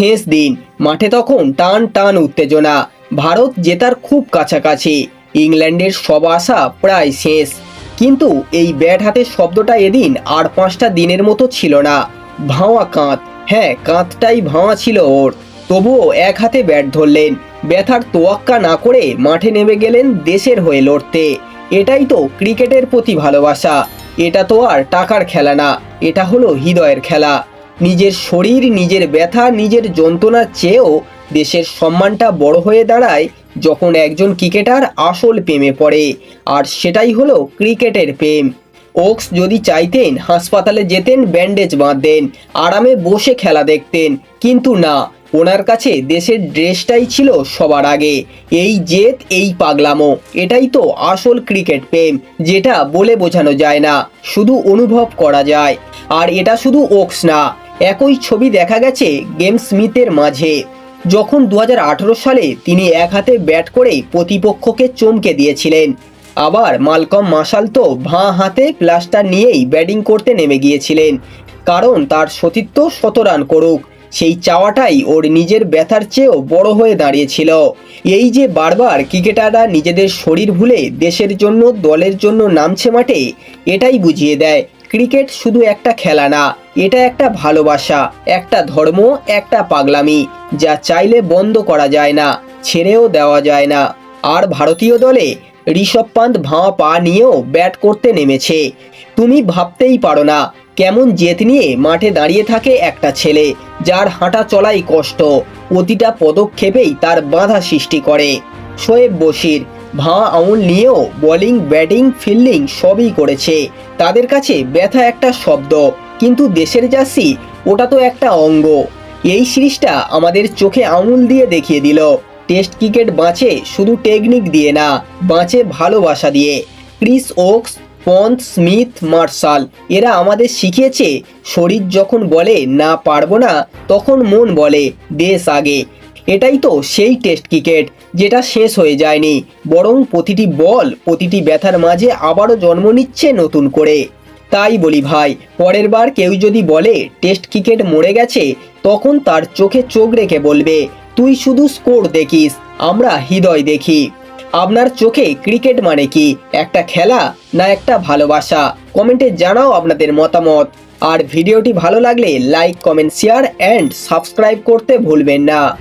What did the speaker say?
শেষ দিন। মাঠে তখন টান টান উত্তেজনা। ভারত জেতার খুব কাছাকাছি। ইংল্যান্ডের সব আশা প্রায় শেষ। কিন্তু এই ব্যাট হাতে শব্দটা এদিন আর পাঁচটা দিনের মতো ছিল না। ভাওয়া কাঁত হ্যাঁ কাঁতটাই ভাওয়া ছিল ওর। তবুও এক হাতে ব্যাট ধরলেন। ব্যথার তোয়াক্কা না করে মাঠে নেমে গেলেন দেশের হয়ে লড়তে। এটাই তো ক্রিকেটের প্রতি ভালোবাসা। এটা তো আর টাকার খেলা না। এটা হলো হৃদয়ের খেলা। নিজের শরীর, নিজের ব্যথা, নিজের যন্ত্রণার চেয়েও দেশের সম্মানটা বড় হয়ে দাঁড়ায় যখন একজন ক্রিকেটার আসল প্রেমে পড়ে। আর সেটাই হলো ক্রিকেটের প্রেম। ওক্স যদি চাইতেন, হাসপাতালে যেতেন, ব্যান্ডেজ বাঁধতেন, আরামে বসে খেলা দেখতেন, কিন্তু না, ওনার কাছে দেশের ড্রেসটাই ছিল সবার আগে। এই জেদ, এই পাগলামো, এটাই তো আসল ক্রিকেট প্রেম, যেটা বলে বোঝানো যায় না, শুধু অনুভব করা যায়। আর এটা শুধু ওক্স না একই ছবি দেখা গেছে গেম স্মিথের মাঝে। যখন দু হাজার আঠেরো সালে তিনি এক হাতে ব্যাট করে প্রতিপক্ষকে চমকে দিয়েছিলেন, আবার মালকম মাসাল তো ভাঁ হাতে প্লাস্টার নিয়েই ব্যাটিং করতে নেমে গিয়েছিলেন, কারণ তার সতীত্ব শত রান করুক। সেই চাওয়াটাই ওর নিজের ব্যথার চেয়েও বড় হয়ে দাঁড়িয়েছিল। এই যে বারবার ক্রিকেটাররা নিজেদের শরীর ভুলে দেশের জন্য, দলের জন্য নামছে মাঠে, এটাই বুঝিয়ে দেয়। ক্রিকেট শুধু একটা খেলা না, এটা একটা ভালোবাসা, একটা ধর্ম, একটা পাগলামি, যা চাইলে বন্ধ করা যায় না, ছেড়েও দেওয়া যায় না। আর ভারতীয় দলে ঋষভ পান্ত ভাঁয়া পা নিয়েও ব্যাট করতে নেমেছে। তুমি ভাবতেই পারো না, কেমন জেত নিয়ে মাঠে দাঁড়িয়ে থাকে একটা ছেলে, যার হাঁটা চলাই কষ্ট প্রতিটা পদক্ষেপেই তার বাধা সৃষ্টি করে। শোয়েব বশির ভাঁ আউল নিয়েও বোলিং ব্যাটিং ফিল্ডিং সবই করেছে। তাদের কাছে ব্যথা একটা শব্দ, কিন্তু দেশের জার্সি ওটা তো একটা অঙ্গ। এই সিরিজটা আমাদের চোখে আঙুল দিয়ে দেখিয়ে দিল। টেস্ট ক্রিকেট বাঁচে শুধু টেকনিক দিয়ে না, বাঁচে ভালোবাসা দিয়ে। Chris Woakes, Pant, Smith, Marshall, এরা আমাদের শিখিয়েছে, শরীর যখন বলে না পারব না, তখন মন বলে, দেশ আগে। এটাই তো সেই টেস্ট ক্রিকেট, যেটা শেষ হয়ে যায়নি। বরং প্রতিটি বল, প্রতিটি ব্যথার মাঝে আবারও জন্ম নিচ্ছে নতুন করে। তাই বলি ভাই, পরের বার কেউ যদি বলে টেস্ট ক্রিকেট মরে গেছে, তখন তার চোখে চোখ রেখে বলবে, তুই শুধু স্কোর দেখিস, আমরা হৃদয় দেখি। আপনার চোখে ক্রিকেট মানে কি? একটা খেলা না একটা ভালোবাসা? কমেন্টে জানাও আপনাদের মতামত। আর ভিডিওটি ভালো লাগলে like, comment, share, and subscribe করতে ভুলবেন না।